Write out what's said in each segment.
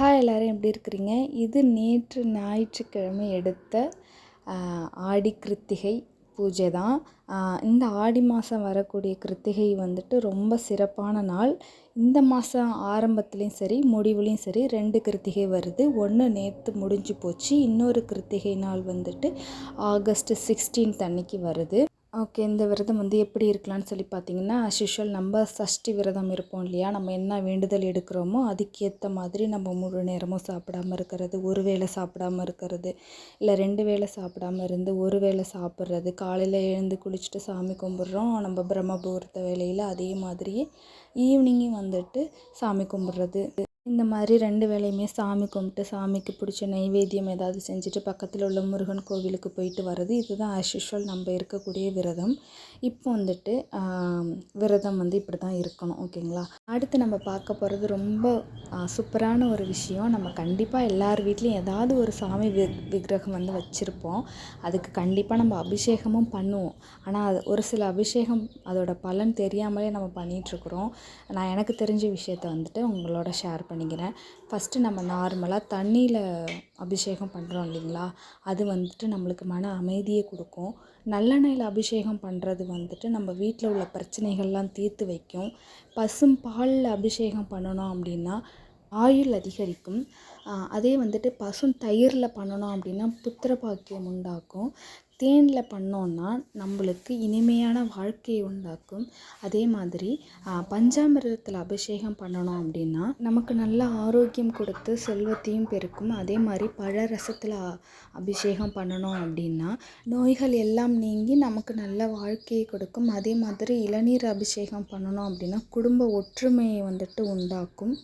Hi எல்லோரும் எப்படி இருக்கிறீங்க? இது நேற்று ஞாயிற்றுக்கிழமை எடுத்த ஆடி கிருத்திகை பூஜை தான். இந்த ஆடி மாதம் வரக்கூடிய கிருத்திகை வந்துட்டு ரொம்ப சிறப்பான நாள். இந்த மாதம் ஆரம்பத்துலேயும் சரி முடிவுலேயும் சரி ரெண்டு கிருத்திகை வருது. ஒன்று நேற்று முடிஞ்சு போச்சு இன்னொரு கிருத்திகை நாள் வந்துட்டு ஆகஸ்ட் சிக்ஸ்டீன்த் அன்னைக்கு வருது. ஓகே இந்த விரதம் வந்து எப்படி இருக்கலாம்னு சொல்லி பார்த்தீங்கன்னா அஸ்யூஷுவல் நம்ம சஷ்டி விரதம் இருப்போம் இல்லையா? நம்ம என்ன வேண்டுதல் எடுக்கிறோமோ அதுக்கேற்ற மாதிரி நம்ம முழு நேரமும் சாப்பிடாம இருக்கிறது ஒரு வேளை சாப்பிடாம இருக்கிறது இல்லை ரெண்டு வேளை சாப்பிடாம இருந்து ஒரு வேளை சாப்பிட்றது காலையில் எழுந்து குளிச்சுட்டு சாமி கும்பிட்றோம் நம்ம பிரம்மபூர்த்த வேலையில் அதே மாதிரியே ஈவினிங்கும் வந்துட்டு சாமி கும்பிட்றது. இந்த மாதிரி ரெண்டு வேலையுமே சாமி கும்பிட்டு சாமிக்கு பிடிச்ச நைவேத்தியம் ஏதாவது செஞ்சுட்டு பக்கத்தில் உள்ள முருகன் கோவிலுக்கு போயிட்டு வர்றது இதுதான் ஆஸ் யூஷுவல் நம்ம இருக்கக்கூடிய விரதம். இப்போ வந்துட்டு விரதம் வந்து இப்படி தான் இருக்கணும் ஓகேங்களா? அடுத்து நம்ம பார்க்க போகிறது ரொம்ப சூப்பரான ஒரு விஷயம். நம்ம கண்டிப்பாக எல்லார் வீட்லேயும் ஏதாவது ஒரு சாமி வி விக்கிரகம் வந்து வச்சுருப்போம். அதுக்கு கண்டிப்பாக நம்ம அபிஷேகமும் பண்ணுவோம். ஆனால் அது ஒரு சில அபிஷேகம் அதோட பலன் தெரியாமலே நம்ம பண்ணிகிட்ருக்குறோம் நான் எனக்கு தெரிஞ்ச விஷயத்த வந்துட்டு உங்களோட ஷேர் பண்ணிக்கிறேன் ஃபஸ்ட்டு நம்ம நார்மலாக தண்ணியில் அபிஷேகம் பண்ணுறோம் இல்லைங்களா? அது வந்துட்டு நம்மளுக்கு மன அமைதியை கொடுக்கும். நல்லெண்ணெயில் அபிஷேகம் பண்ணுறது வந்துட்டு நம்ம வீட்டில் உள்ள பிரச்சனைகள்லாம் தீர்த்து வைக்கும். பசும் பாலில் அபிஷேகம் பண்ணணும் அப்படின்னா ஆயுள் அதிகரிக்கும். அதே வந்துட்டு பசும் தயிரில் பண்ணணும் அப்படின்னா புத்திர பாக்கியம் உண்டாக்கும். தேனில் பண்ணோன்னா நம்மளுக்கு இனிமையான வாழ்க்கையை உண்டாக்கும். அதே மாதிரி பஞ்சாமிரதத்தில் அபிஷேகம் பண்ணணும் அப்படின்னா நமக்கு நல்ல ஆரோக்கியம் கொடுத்து செல்வத்தையும் பெருக்கும். அதே மாதிரி பழ ரசத்தில் அபிஷேகம் பண்ணணும் அப்படின்னா நோய்கள் எல்லாம் நீங்கி நமக்கு நல்ல வாழ்க்கையை கொடுக்கும். அதே மாதிரி இளநீர் அபிஷேகம் பண்ணணும் அப்படின்னா குடும்ப ஒற்றுமையை வந்துட்டு உண்டாக்கும்.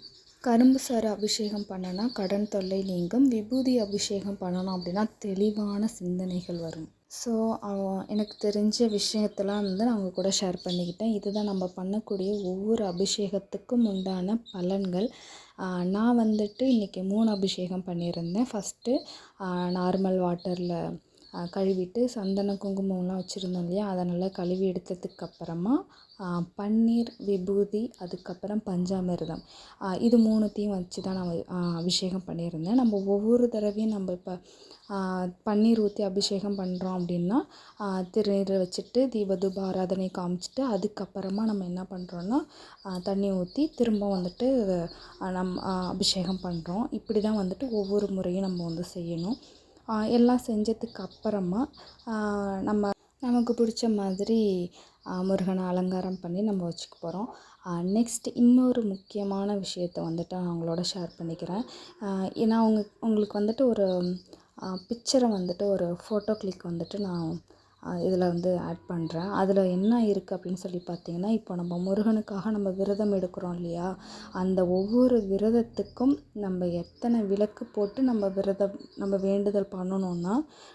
கரும்பு சாறு அபிஷேகம் பண்ணனா கடன் தொல்லை நீங்கும் விபூதி அபிஷேகம் பண்ணணும் அப்படின்னா தெளிவான சிந்தனைகள் வரும். ஸோ எனக்கு தெரிஞ்ச விஷயத்தெல்லாம் வந்து நான் உங்கள் கூட ஷேர் பண்ணிக்கிட்டேன். இதுதான் நம்ம பண்ணக்கூடிய ஒவ்வொரு அபிஷேகத்துக்கும் உண்டான பலன்கள். நான் வந்துட்டு இன்றைக்கி மூணு அபிஷேகம் பண்ணியிருந்தேன். ஃபஸ்ட்டு நார்மல் வாட்டரில் கழுவிட்டு சந்தன குங்குமம்லாம் வச்சுருந்தோம் இல்லையா? அதை நல்லா கழுவி எடுத்ததுக்கப்புறமா பன்னீர் விபூதி அதுக்கப்புறம் பஞ்சாமிர்தம். இது மூணுத்தையும் வச்சு தான் நான் அபிஷேகம் பண்ணியிருந்தேன். நம்ம ஒவ்வொரு தடவையும் நம்ம இப்போ பன்னீர் ஊற்றி அபிஷேகம் பண்ணுறோம் அப்படின்னா திருநீரை வச்சுட்டு தீபதூப ஆராதனை காமிச்சிட்டு அதுக்கப்புறமா நம்ம என்ன பண்ணுறோன்னா தண்ணி ஊற்றி திரும்ப வந்துட்டு நம் அபிஷேகம் பண்ணுறோம் இப்படி தான் வந்துட்டு ஒவ்வொரு முறையும் நம்ம வந்து செய்யணும். எல்லாம் செஞ்சதுக்கு அப்புறமா நம்ம நமக்கு பிடிச்ச மாதிரி முருகனை அலங்காரம் பண்ணி நம்ம வச்சுக்க போகிறோம் நெக்ஸ்ட் இன்னொரு முக்கியமான விஷயத்த வந்துட்டு நான் அவங்களோட ஷேர் பண்ணிக்கிறேன். ஏன்னா அவங்க உங்களுக்கு வந்துட்டு ஒரு பிக்சரை வந்துட்டு ஒரு ஃபோட்டோ கிளிக் வந்துட்டு நான் இதில் வந்து ஆட் பண்ணுறேன் அதில் என்ன இருக்குது அப்படின்னு சொல்லி பார்த்தீங்கன்னா இப்போ நம்ம முருகனுக்காக நம்ம விரதம் எடுக்கிறோம் இல்லையா? அந்த ஒவ்வொரு விரதத்துக்கும் நம்ம எத்தனை விளக்கு போட்டு நம்ம விரதம் நம்ம வேண்டுதல் பண்ணணுன்னா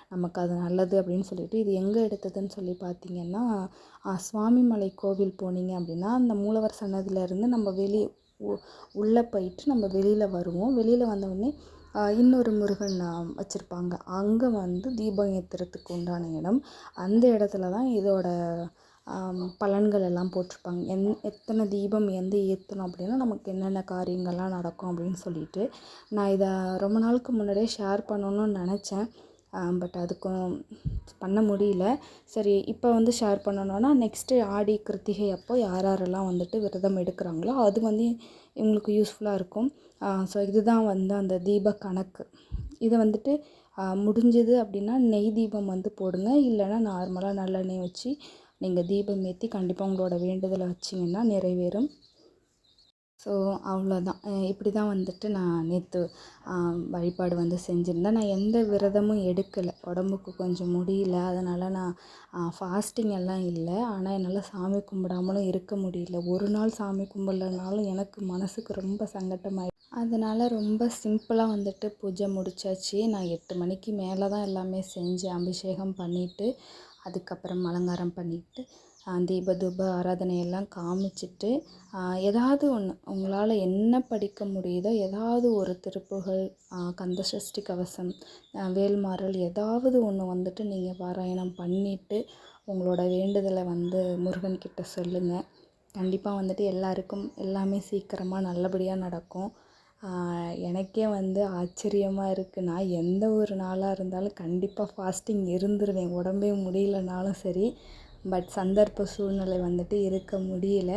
நமக்கு அது நல்லது அப்படின்னு சொல்லிட்டு இது எங்கே எடுத்ததுன்னு சொல்லி பார்த்தீங்கன்னா சுவாமிமலை கோவில் போனீங்க அப்படின்னா அந்த மூலவர் சன்னதியிலேருந்து நம்ம வெளியே உள்ளே போயிட்டு நம்ம வெளியில் வருவோம். வெளியில் வந்தவுடனே இன்னொரு முருகன் வச்சுருப்பாங்க. அங்கே வந்து தீபம் ஏற்றுறதுக்கு உண்டான இடம். அந்த இடத்துல தான் இதோட பலன்கள் எல்லாம் போட்டிருப்பாங்க. எந் எத்தனை தீபம் எந்த ஏற்றணும் அப்படின்னா நமக்கு என்னென்ன காரியங்கள்லாம் நடக்கும் அப்படின்னு சொல்லிட்டு நான் இதை ரொம்ப நாளுக்கு முன்னாடியே ஷேர் பண்ணணும்னு நினச்சேன். பட் அதுக்கும் பண்ண முடியல. சரி இப்போ வந்து ஷேர் பண்ணணுன்னா நெக்ஸ்ட்டு ஆடி கிருத்திகை அப்போ யார் யாரெல்லாம் வந்துட்டு விரதம் எடுக்கிறாங்களோ அது வந்து இவங்களுக்கு யூஸ்ஃபுல்லாக இருக்கும். ஸோ இதுதான் வந்து அந்த தீப கணக்கு. இதை வந்துட்டு முடிஞ்சது அப்படின்னா நெய் தீபம் வந்து போடுங்க. இல்லைன்னா நார்மலாக நல்லெண்ணெய் வச்சு நீங்கள் தீபம் ஏற்றி கண்டிப்பாக உங்களோட வேண்டுதலை வச்சிங்கன்னா நிறைவேறும். ஸோ அவ்வளோதான். இப்படி தான் வந்துட்டு நான் நேற்று வழிபாடு வந்து செஞ்சுருந்தேன். நான் எந்த விரதமும் எடுக்கலை. உடம்புக்கு கொஞ்சம் முடியல. அதனால் நான் ஃபாஸ்டிங் எல்லாம் இல்லை. ஆனால் என்னால் சாமி கும்பிடாமலும் இருக்க முடியல. ஒரு நாள் சாமி கும்பிட்லனாலும் எனக்கு மனசுக்கு ரொம்ப சங்கட்டமாயி அதனால் ரொம்ப சிம்பிளாக வந்துட்டு பூஜை முடிச்சாச்சு. நான் எட்டு மணிக்கு மேலே தான் எல்லாமே செஞ்சேன் அபிஷேகம் பண்ணிவிட்டு அதுக்கப்புறம் அலங்காரம் பண்ணிவிட்டு தீப தூப ஆராதனையெல்லாம் காமிச்சிட்டு ஏதாவது ஒன்று உங்களால் என்ன படிக்க முடியுதோ ஏதாவது ஒரு திருப்புகள் கந்த சஷ்டி கவசம் வேல்மாறல் ஏதாவது ஒன்று வந்துட்டு நீங்கள் பாராயணம் பண்ணிவிட்டு உங்களோட வேண்டுதலை வந்து முருகன்கிட்ட சொல்லுங்கள் கண்டிப்பாக வந்துட்டு எல்லாருக்கும் எல்லாமே சீக்கிரமாக நல்லபடியாக நடக்கும். எனக்கே வந்து ஆச்சரியமாக இருக்குது நான் எந்த ஒரு நாளாக இருந்தாலும் கண்டிப்பாக ஃபாஸ்டிங் இருந்துருவேன். உடம்பே முடியலனாலும் சரி. பட் சந்தர்ப்ப சூழ்நிலை வந்துட்டு இருக்க முடியல.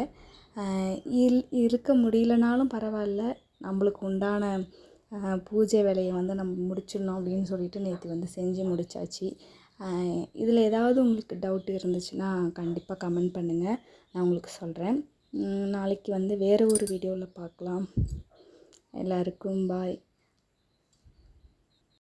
இல் இருக்க முடியலனாலும் பரவாயில்ல. நம்மளுக்கு உண்டான பூஜை வேலையை வந்து நம்ம முடிச்சிடணும் அப்படின்னு சொல்லிட்டு நேற்று வந்து செஞ்சு முடிச்சாச்சு. இதில் ஏதாவது உங்களுக்கு டவுட் இருந்துச்சுன்னா கண்டிப்பாக கமெண்ட் பண்ணுங்கள் நான் உங்களுக்கு சொல்கிறேன் நாளைக்கு வந்து வேறு ஒரு வீடியோவில் பார்க்கலாம். எல்லாருக்கும் பாய்